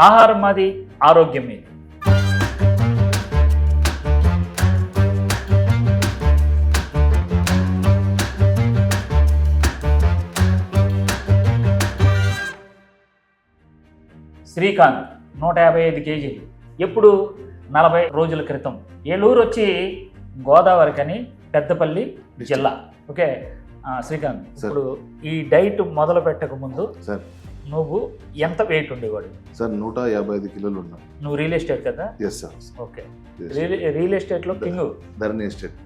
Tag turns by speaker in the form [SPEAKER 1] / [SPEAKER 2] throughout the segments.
[SPEAKER 1] ఆహారం మాది ఆరోగ్యం మీది. శ్రీకాంత్ నూట యాభై ఐదు కేజీలు. ఎప్పుడు? నలభై రోజుల క్రితం. ఏలూరు వచ్చి గోదావరి కని పెద్దపల్లి జిల్లా. ఓకే? శ్రీకాంత్
[SPEAKER 2] సార్.
[SPEAKER 1] ఇప్పుడు ఈ డైట్ మొదలు పెట్టక ముందు
[SPEAKER 2] సార్.
[SPEAKER 1] నువ్వు ఎంత వెయిట్ ఉండేవాడు?
[SPEAKER 2] సార్ నూట యాభై ఐదు కిలోలు ఉన్నా.
[SPEAKER 1] నువ్వు రియల్ ఎస్టేట్ కదా?
[SPEAKER 2] Yes sir
[SPEAKER 1] okay real real ఎస్టేట్లో కింగ్
[SPEAKER 2] ధరణి ఎస్టేట్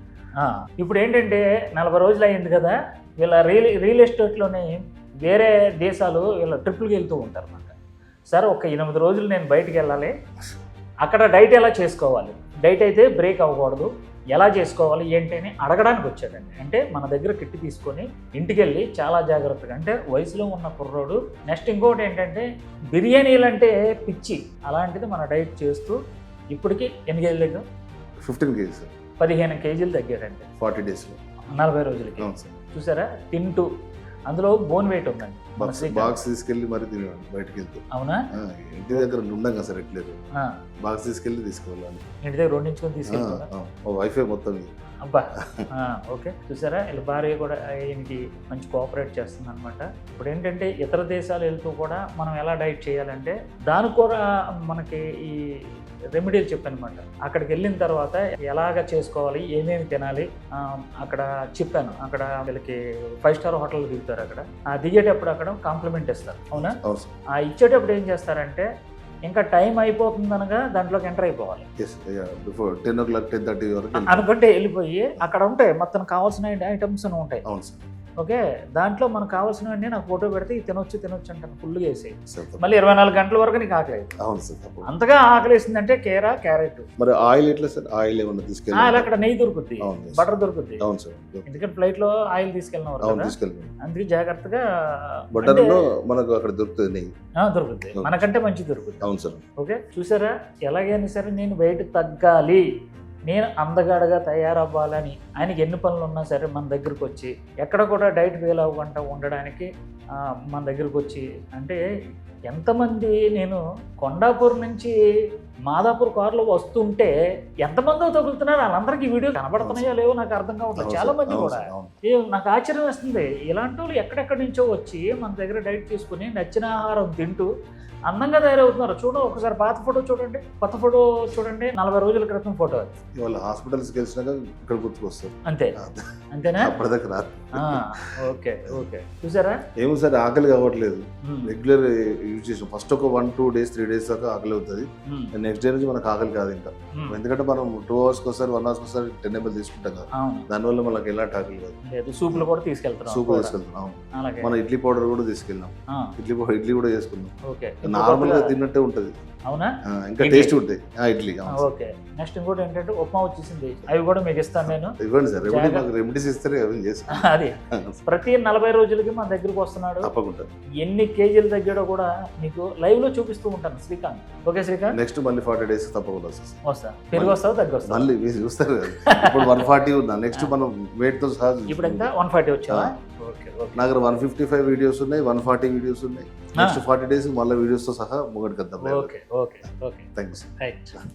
[SPEAKER 1] ఇప్పుడు ఏంటంటే నలభై రోజులు అయింది కదా వీళ్ళ రియల్ రియల్ ఎస్టేట్లోనే వేరే దేశాలు వీళ్ళ ట్రిప్పులకి వెళ్తూ ఉంటారు అన్నమాట. సార్ ఒక ఎనిమిది రోజులు నేను బయటికి వెళ్ళాలి. అక్కడ డైట్ ఎలా చేసుకోవాలి? డైట్ అయితే బ్రేక్ అవ్వకూడదు. ఎలా చేసుకోవాలి ఏంటి అని అడగడానికి వచ్చాడండి. అంటే మన దగ్గర కిట్టి తీసుకొని ఇంటికి వెళ్ళి చాలా జాగ్రత్తగా అంటే వయసులో ఉన్న కుర్రోడు. నెక్స్ట్ ఇంకోటి ఏంటంటే బిర్యానీలు అంటే పిచ్చి. అలాంటిది మన డైట్ చేస్తూ ఇప్పటికి ఎన్ని కేజీలు దగ్గర
[SPEAKER 2] ఫిఫ్టీన్ కేజీ సార్
[SPEAKER 1] పదిహేను కేజీలు తగ్గాడండి.
[SPEAKER 2] ఫార్టీ డేస్లో.
[SPEAKER 1] నలభై రోజులకి. చూసారా? తింటూ అందులో బోన్ వెయిట్ ఉందండి.
[SPEAKER 2] బాక్స్ తీసుకెళ్ళి మరి తినేవాడిని బయటకి వెళ్తే
[SPEAKER 1] అవునా?
[SPEAKER 2] ఇంటి దగ్గర ఉండం కదా సార్ ఎట్లేదు. బాక్స్ తీసుకెళ్ళి తీసుకెళ్ళాలి
[SPEAKER 1] ఇంటి దగ్గర రెండించుకొని తీసుకెళ్తారా
[SPEAKER 2] మా వైఫే మొత్తం.
[SPEAKER 1] అబ్బా. ఓకే. చూసారా? వీళ్ళ భార్య కూడా ఈయనకి మంచి కోఆపరేట్ చేస్తుంది అనమాట ఇప్పుడు ఏంటంటే ఇతర దేశాలు వెళ్తూ కూడా మనం ఎలా డైట్ చేయాలంటే దానికి కూడా మనకి ఈ రెమెడీలు చెప్పానమాట అక్కడికి వెళ్ళిన తర్వాత ఎలాగ చేసుకోవాలి ఏమేమి తినాలి అక్కడ చెప్పాను. అక్కడ వీళ్ళకి ఫైవ్ స్టార్ హోటల్ దిగుతారు అక్కడ. ఆ దిగేటప్పుడు అక్కడ కాంప్లిమెంట్ ఇస్తారు. అవునా? ఆ ఇచ్చేటప్పుడు ఏం చేస్తారంటే ఇంకా టైం అయిపోతుందనగా దాంట్లోకి ఎంటర్ అయిపోవాలి.
[SPEAKER 2] Yes before ten o'clock ten thirty వరకు వెళ్ళి-
[SPEAKER 1] అనుకుంటే వెళ్ళిపోయి అక్కడ ఉంటాయి. మొత్తం కావాల్సిన ఐటమ్స్ ఉంటాయి.
[SPEAKER 2] అవును సార్.
[SPEAKER 1] ఓకే? దాంట్లో మనకు కావాల్సినవన్నీ నాకు ఫోటో పెడితే ఇది తినొచ్చు తినొచ్చు అంటాను. ఫుల్గా వేసి మళ్ళీ ఇరవై నాలుగు గంటల వరకు నీకు ఆకలి.
[SPEAKER 2] అవును సార్
[SPEAKER 1] అంతగా ఆకలిస్తుందంటే కేరా క్యారెట్.
[SPEAKER 2] మరి ఆయిల్ ఎట్లా సార్? ఆయిల్ ఏమన్నా తీసుకెళ్ళి
[SPEAKER 1] అక్కడ నెయ్యి దొరుకుద్ది. బటర్ దొరుకుద్ది.
[SPEAKER 2] అవును సార్
[SPEAKER 1] ఎందుకంటే ఫ్లైట్లో ఆయిల్ తీసుకెళ్ళినవారు
[SPEAKER 2] అవును
[SPEAKER 1] కదా.
[SPEAKER 2] తీసుకెళ్ళి
[SPEAKER 1] అందుకే జాగ్రత్తగా
[SPEAKER 2] బటర్
[SPEAKER 1] అంటే-
[SPEAKER 2] మనకు అక్కడ దొరుకుతుంది నెయ్యి.
[SPEAKER 1] దొరుకుద్ది. మనకంటే మంచి దొరుకుద్ది.
[SPEAKER 2] అవును సార్.
[SPEAKER 1] ఓకే? చూసారా? ఎలాగైనా సరే నేను వెయిట్ తగ్గాలి. నేను అందగాడగా తయారవ్వాలని ఆయనకి ఎన్ని పనులు ఉన్నా సరే మన దగ్గరకు వచ్చి ఎక్కడ కూడా డైట్ ఫెయిల్ అవ్వకుండా ఉండడానికి మన దగ్గరకు వచ్చి అంటే ఎంతమంది నేను కొండాపూర్ నుంచి మాదాపూర్ కారులో వస్తుంటే ఎంతమందో తగులుతున్నారు? వాళ్ళందరికీ వీడియో కనబడుతున్నాయో లేవో నాకు అర్థం కావట్లేదు. చాలా మంది కూడా. ఏ నాకు ఆశ్చర్యం వేస్తుంది. ఇలాంటి వాళ్ళు ఎక్కడెక్కడి నుంచో వచ్చి మన దగ్గర డైట్ తీసుకుని నచ్చిన ఆహారం తింటూ అందంగా తయారవుతున్నారు. చూడండి ఒకసారి పాత ఫోటో చూడండి. కొత్త ఫోటో చూడండి. నలభై రోజుల క్రితం ఫోటో
[SPEAKER 2] హాస్పిటల్స్కి వెళ్ళినాక ఇక్కడ గుర్తుకొస్తారు.
[SPEAKER 1] అంతే. అంతేనా?
[SPEAKER 2] అప్పటిదాకా
[SPEAKER 1] ఓకే ఓకే. చూసారా?
[SPEAKER 2] ఏమో సార్ ఆకలి కావట్లేదు. రెగ్యులర్ యూజ్ చేసాం ఫస్ట్ ఒక one two days three days దాకా ఆకలి అవుతుంది. నెక్స్ట్ డే నుంచి మనకు ఆకలి కాదు ఇంకా.
[SPEAKER 1] ఉమ్.
[SPEAKER 2] ఎందుకంటే మనం టూ అవర్స్కి ఒకసారి వన్ అవర్స్కి ఒకసారి టెన్ ఎంఎల్ తీసుకుంటాం కదా. దానివల్ల మనకి ఎలాంటి ఆకలి కాదు.
[SPEAKER 1] సూపులు కూడా తీసుకెళ్తున్నాం
[SPEAKER 2] సూప్. తీసుకెళ్తాం మన ఇడ్లీ పౌడర్ కూడా తీసుకెళ్ళాం. ఇడ్లీ పౌడర్ ఇడ్లీ కూడా చేసుకున్నాం.
[SPEAKER 1] నార్మల్గా
[SPEAKER 2] తిన్నట్టే ఉంటది.
[SPEAKER 1] అవునా?
[SPEAKER 2] ఇంకా. టేస్ట్ ఉంటాయి. ఆ, ఇడ్లీ.
[SPEAKER 1] ఓకే. నెక్స్ట్ ఇంకోటి ఏంటంటే ఉప్మా వచ్చేసింది. అవి కూడా మీకు ఇస్తాను నేను.
[SPEAKER 2] ఇవ్వండి సార్. రెమెడీ. మాకు రెమెడీస్ ఇస్తారు అవి
[SPEAKER 1] అది. ప్రతి నలభై రోజులకి మన దగ్గరికి వస్తున్నాడు.
[SPEAKER 2] తప్పకుండా.
[SPEAKER 1] ఎన్ని కేజీలు తగ్గాడో కూడా మీకు లైవ్లో చూపిస్తూ ఉంటాను శ్రీకాంత్. ఓకే శ్రీకాంత్?
[SPEAKER 2] నెక్స్ట్ మళ్ళీ ఫార్టీ డేస్ తప్పకుండా వస్తుంది సార్.
[SPEAKER 1] వస్తా. పెరిగి వస్తావు తగ్గి వస్తావు?
[SPEAKER 2] మళ్ళీ మీరు చూస్తారు ఇప్పుడు వన్ ఫార్టీ ఉందా? నెక్స్ట్ మనం weight తో సహా
[SPEAKER 1] ఇప్పుడు ఎంత? వన్ ఫార్టీ వచ్చావా? Okay okay.
[SPEAKER 2] నా దగ్గర వన్ ఫిఫ్టీ ఫైవ్ వీడియోస్ ఉన్నాయి వన్ ఫార్టీ వీడియోస్ ఉన్నాయి. నెక్స్ట్ ఫార్టీ డేస్ మళ్ళీ వీడియోస్తో సహా ముంగడికి వద్దాం
[SPEAKER 1] okay okay okay.
[SPEAKER 2] Thank you sir